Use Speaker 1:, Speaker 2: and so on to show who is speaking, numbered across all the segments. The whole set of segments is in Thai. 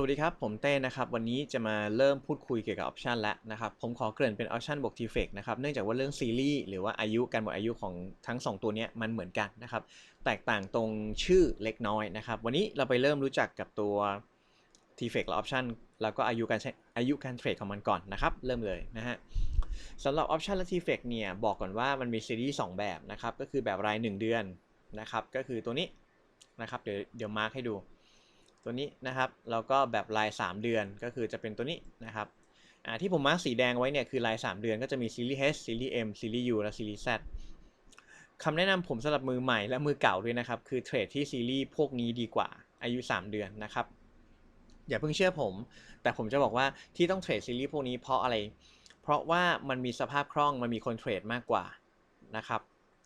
Speaker 1: สวัสดีครับ ผมเต้นะครับ วันนี้จะมาเริ่มพูดคุยเกี่ยวกับออปชันแล้วนะครับ ผมขอเกริ่นเป็นออปชันบวก t f e c นะครับ เนื่องจากว่าเรื่องซีรีส์หรือว่าอายุการหมดอายุของทั้ง 2 ตัวนี้มันเหมือนกันนะครับ แตกต่างตรงชื่อเล็กน้อยนะครับ วันนี้เราไปเริ่มรู้จักกับตัว t f e c และออปชันแล้วก็อายุการใช้อายุการเทรดของมันก่อนนะครับ เริ่มเลยนะฮะสำหรับออปชันและ t f e c เนี่ยบอกก่อนว่ามันมีซีรีส์2แบบนะครับ ก็คือแบบราย 1 เดือนนะครับ ก็คือตัวนี้นะครับ เดี๋ยวเดี๋ยวมาร์คให้ดู ตัวนี้นะครับแล้วก็แบบลาย 3 เดือนก็คือจะเป็นตัวนี้นะครับที่ผมมาร์กสีแดงไว้เนี่ยคือลาย 3 เดือนก็จะมีซีรีส์ H ซีรีส์ M ซีรีส์ U และซีรีส์ Z คำแนะนำผมสำหรับมือใหม่และมือเก่าด้วยนะครับ คือเทรดที่ซีรีส์พวกนี้ดีกว่าอายุ 3 เดือนนะครับ อย่าเพิ่งเชื่อผม แต่ผมจะบอกว่าที่ต้องเทรดซีรีส์พวกนี้เพราะอะไร เพราะว่ามันมีสภาพคล่องมันมีคนเทรดมากกว่านะครับ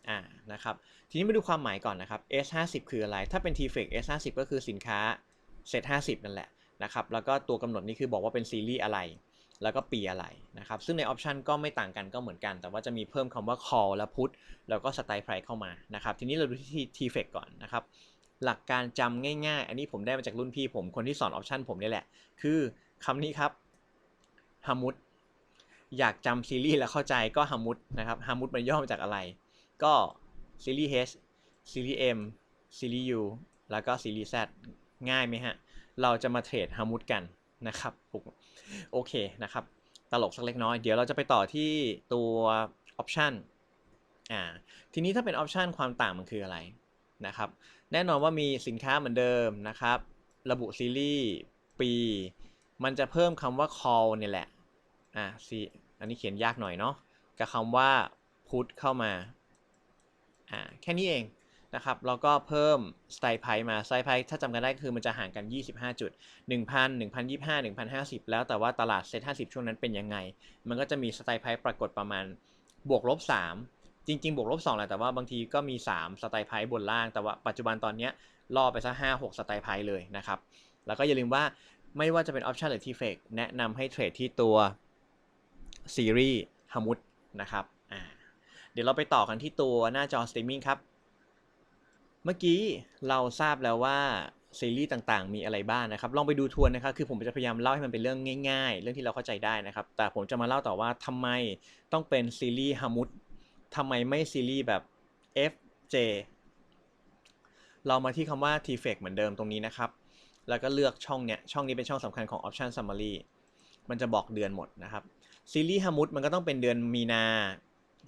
Speaker 1: อ่านะครับทีนี้มาดูความหมายก่อนนะครับ S50 คืออะไร ถ้าเป็น t f e x S50 ก็คือสินค้า เซต50 นั่นแหละนะครับแล้วก็ตัวกำหนดนี่คือบอกว่าเป็นซีรีส์อะไร แล้วก็ปีอะไรนะครับซึ่งในออปชันก็ไม่ต่างกันก็เหมือนกัน แต่ว่าจะมีเพิ่มคำว่า call และ put แล้วก็ strike price เข้ามานะครับทีนี้เราดูที่ t f e c ก่อนนะครับหลักการจำง่ายๆ อันนี้ผมได้มาจากรุ่นพี่ผมคนที่สอนออปชันผมนี่แหละ คือคำนี้ครับฮามุดอยากจำซีรีส์แล้วเข้าใจก็ฮามุดนะครับฮามุดมันย่อมาจากอะไร ก็ซีรีส์ H ซีรีส์ M ซีรีส์ U แล้วก็ซีรีส์ Z ง่ายไหมฮะ เราจะมาเทรดฮามุดกันนะครับโอเคนะครับ ตลกสักเล็กน้อย เดี๋ยวเราจะไปต่อที่ตัวออปชันอ่า ทีนี้ถ้าเป็นออปชันความต่างมันคืออะไรนะครับ แน่นอนว่ามีสินค้าเหมือนเดิมนะครับ ระบุซีรีส์ปี มันจะเพิ่มคำว่า call เนี่ยแหละ อ่าซีอันนี้เขียนยากหน่อยเนาะ กับคำว่า put เข้ามา อ่า แค่นี้เอง นะครับ แล้วก็เพิ่มสไตล์ไพมาสไตล์ไพถ้าจำกันได้คือมันจะห่างกัน 25 จุด 1,000 1,025 1,050 แล้วแต่ว่าตลาดเซ็ต50 ช่วงนั้นเป็นยังไง มันก็จะมีสไตล์ไพปรากฏประมาณบวกลบ 3 จริง ๆ บวกลบ2แหละแต่ว่าบางทีก็มี 3 สไตล์ไพบนล่าง แต่ว่าปัจจุบันตอนนี้ล่อไปซะ5 6 สไตล์ไพเลยนะครับ แล้วก็อย่าลืมว่าไม่ว่าจะเป็นออปชันหรือทีเฟกแนะนำให้เทรดที่ตัวซีรีส์ฮามุดนะครับอ่าเดี๋ยวเราไปต่อกันที่ตัวหน้าจอสตรีมมิ่งครับ เมื่อกี้เราทราบแล้วว่าซีรีส์ต่างๆ มีอะไรบ้างนะครับ ลองไปดูทวนนะครับ คือผมจะพยายามเล่าให้มันเป็นเรื่องง่าย ๆ เรื่องที่เราเข้าใจได้นะครับ แต่ผมจะมาเล่าต่อว่าทำไมต้องเป็นซีรีส์ฮามุดทำไมไม่ซีรีส์แบบ FJ เรามาที่คำว่า t f e c เหมือนเดิมตรงนี้นะครับ แล้วก็เลือกช่องเนี้ย ช่องนี้เป็นช่องสำคัญของ Option Summary มันจะบอกเดือนหมดนะครับ ซีรีส์ฮามุดมันก็ต้องเป็นเดือนมีนา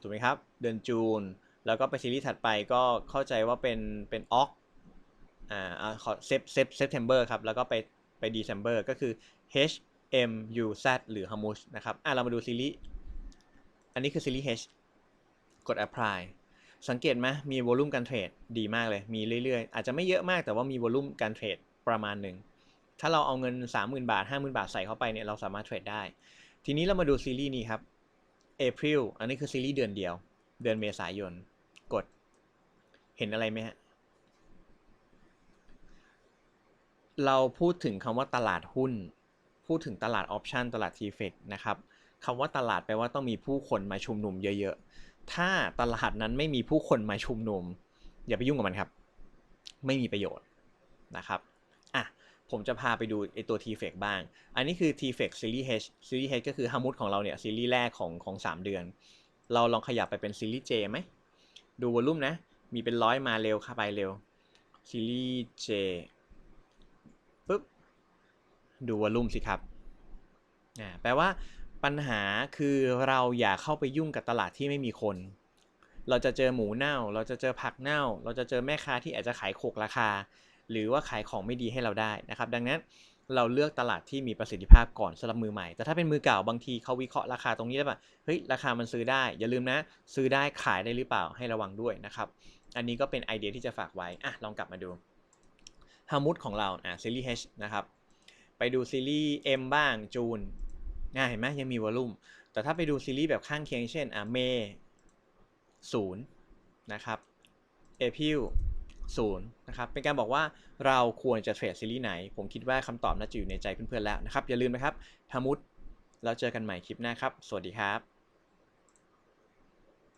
Speaker 1: ถูกไหมครับ เดือนจูน แล้วก็ไปซีรีส์ถัดไปก็เข้าใจว่าเป็นเป็นออกอ่าขอเซฟเซฟเซปเทมเบอร์ครับ แล้วก็ไปไปดีเซมเบอร์ก็คือ H M U Z หรือ h a m u s นะครับอะเรามาดูซีรีส์อันนี้คือซีรีส์ H กด apply สังเกตไหมมีวอลุ่มการเทรดดีมากเลย มีเรื่อย ๆ อาจจะไม่เยอะมากแต่ว่ามีวอลุ่มการเทรดประมาณหนึ่ง ถ้าเราเอาเงิน 30,000 บาท 50,000 บาทใส่เข้าไปเนี่ยเราสามารถเทรดได้ ทีนี้เรามาดูซีรีส์นี้ครับ April อันนี้คือซีรีส์เดือนเดียว เดือนเมษายน กด เห็นอะไรไหมฮะ เราพูดถึงคำว่าตลาดหุ้น พูดถึงตลาดออปชันตลาดทีเฟกนะครับคำว่าตลาดแปลว่าต้องมีผู้คนมาชุมนุมเยอะๆ ถ้าตลาดนั้นไม่มีผู้คนมาชุมนุม อย่าไปยุ่งกับมันครับ ไม่มีประโยชน์นะครับอะผมจะพาไปดูไอตัว t f e c บ้าง อันนี้คือ t f e c Series H Series H ก็คือฮามุดของเราเนี่ยซีรีส์แรกของของ 3 เดือน เราลองขยับไปเป็นซีรีส์ J ไหม ดูวอลลุ่มนะ มีเป็นร้อยมาเร็วค่ะไปเร็วซีรีส์ J ปุ๊บ ดูวอลลุ่มสิครับอ่แปลว่าปัญหาคือเราอย่าเข้าไปยุ่งกับตลาดที่ไม่มีคน เราจะเจอหมูเน่า เราจะเจอผักเน่า เราจะเจอแม่ค้าที่อาจจะขายโขกราคา หรือว่าขายของไม่ดีให้เราได้นะครับ ดังนั้น เราเลือกตลาดที่มีประสิทธิภาพก่อนสำหรับมือใหม่ แต่ถ้าเป็นมือเก่าบางทีเขาวิเคราะห์ราคาตรงนี้ได้ป่ะเฮ้ยราคามันซื้อได้ อย่าลืมนะ ซื้อได้ขายได้หรือเปล่าให้ระวังด้วยนะครับ อันนี้ก็เป็นไอเดียที่จะฝากไว้อะลองกลับมาดูฮามุดของเราอะซีรีส์ H นะครับไปดูซีรีส์ M บ้างจูนง่ายเห็นไหมยังมีวอลลุ่มแต่ถ้าไปดูซีรีส์แบบข้างเคียงเช่นอะเมศูนย์นะครับเอพิล ศูนย์นะครับเป็นการบอกว่าเราควรจะเทรดซีรีส์ไหน ผมคิดว่าคำตอบน่าจะอยู่ในใจเพื่อนๆแล้วนะครับ อย่าลืมนะครับทามุดแล้วเจอกันใหม่คลิปหน้าครับ สวัสดีครับ